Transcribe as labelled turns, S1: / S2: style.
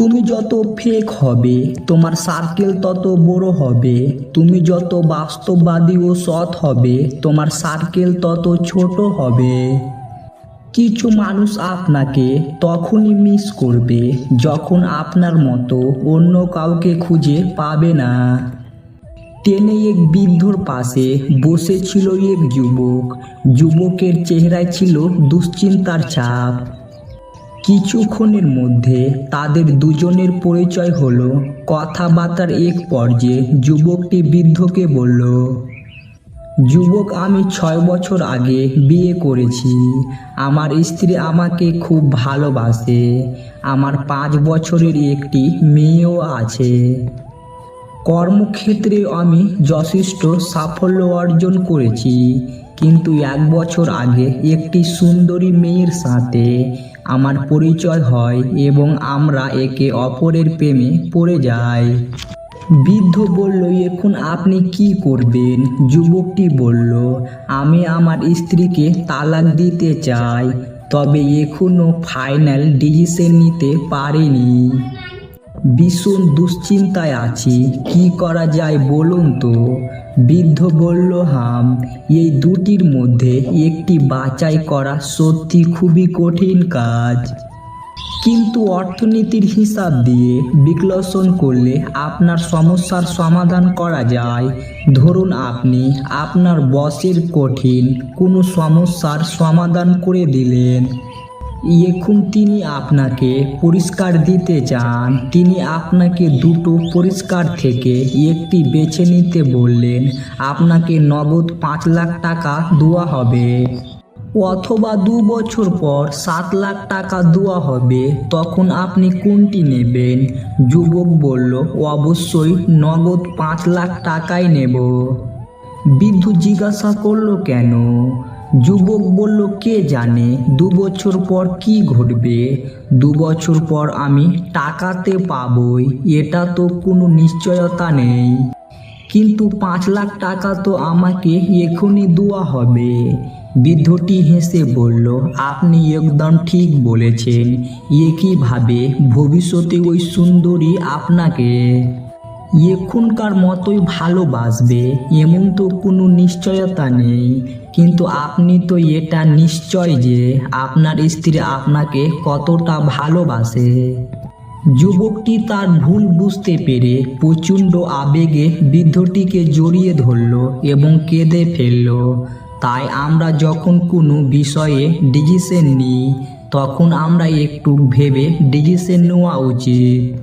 S1: তুমি যত ফেক হবে, তোমার সার্কেল তত বড় হবে, তুমি যত বাস্তববাদী ও সৎ হবে, তোমার সার্কেল তত ছোট হবে। কিছু মানুষ আপনাকে তখনই মিস করবে, যখন আপনার মতো অন্য কাউকে খুঁজে পাবে না। ট্রেনে এক বৃদ্ধর পাশে বসেছিল এক যুবক। যুবকের চেহারায় ছিল দুশ্চিন্তার ছাপ। কিছুক্ষণের মধ্যে তাদের দুজনের পরিচয় হলো। কথাবার্তার এক পর্যায়ে যুবকটি বৃদ্ধকে বলল, যুবক, আমি ছয় বছর আগে বিয়ে করেছি। আমার স্ত্রী আমাকে খুব ভালোবাসে। আমার পাঁচ বছরের একটি মেয়েও আছে। কর্মক্ষেত্রে আমি যথেষ্ট সাফল্য অর্জন করেছি। কিন্তু এক বছর আগে একটি সুন্দরী মেয়ের সাথে আমার পরিচয় হয় এবং আমরা একে অপরের প্রেমে পড়ে যাই। বৃদ্ধ বলল, এখন আপনি কি করবেন? যুবকটি বলল, আমি আমার স্ত্রীকে তালাক দিতে চাই, তবে এখনও ফাইনাল ডিসিশন নিতে পারিনি। ভীষণ দুশ্চিন্তায় আছি, কি করা যায় বলুন তো? বৃদ্ধ বলল, হাম, এই দুটির মধ্যে একটি বাছাই করা সত্যি খুবই কঠিন কাজ। কিন্তু অর্থনীতির হিসাব দিয়ে বিশ্লেষণ করলে আপনার সমস্যার সমাধান করা যায়। ধরুন আপনি আপনার বসের কঠিন কোনো সমস্যার সমাধান করে দিলেন। এখন তিনি আপনাকে পুরস্কার দিতে চান। তিনি আপনাকে দুটো পুরস্কার থেকে একটি বেছে নিতে বললেন, আপনাকে নগদ পাঁচ লাখ টাকা দেওয়া হবে। অথবা দু বছর পর সাত লাখ টাকা দেওয়া হবে। তখন আপনি কোনটি নেবেন? যুবক বলল, অবশ্যই নগদ পাঁচ লাখ টাকাই নেব। বৃদ্ধ জিজ্ঞাসা করল, কেন? যুবক বলল, কে জানে দু বছর পর কি ঘটবে? দু বছর পর আমি টাকাতে পাবই, এটা তো কোনো নিশ্চয়তা নেই। কিন্তু পাঁচ লাখ টাকা তো আমাকে এখনই দেওয়া হবে। বৃদ্ধটি হেসে বলল, আপনি একদম ঠিক বলেছেন। একইভাবে ভবিষ্যতে ওই সুন্দরী আপনাকে এখনকার মতোই ভালোবাসবে এমন তো কোনো নিশ্চয়তা নেই। কিন্তু আপনি তো এটা নিশ্চয় যে আপনার স্ত্রী আপনাকে কতটা ভালোবাসে। যুবকটি তার ভুল বুঝতে পেরে প্রচণ্ড আবেগে বৃদ্ধটিকে জড়িয়ে ধরল এবং কেঁদে ফেলল। তাই আমরা যখন কোনো বিষয়ে ডিসিশন নিই, তখন আমরা একটু ভেবে ডিসিশন নেওয়া উচিত।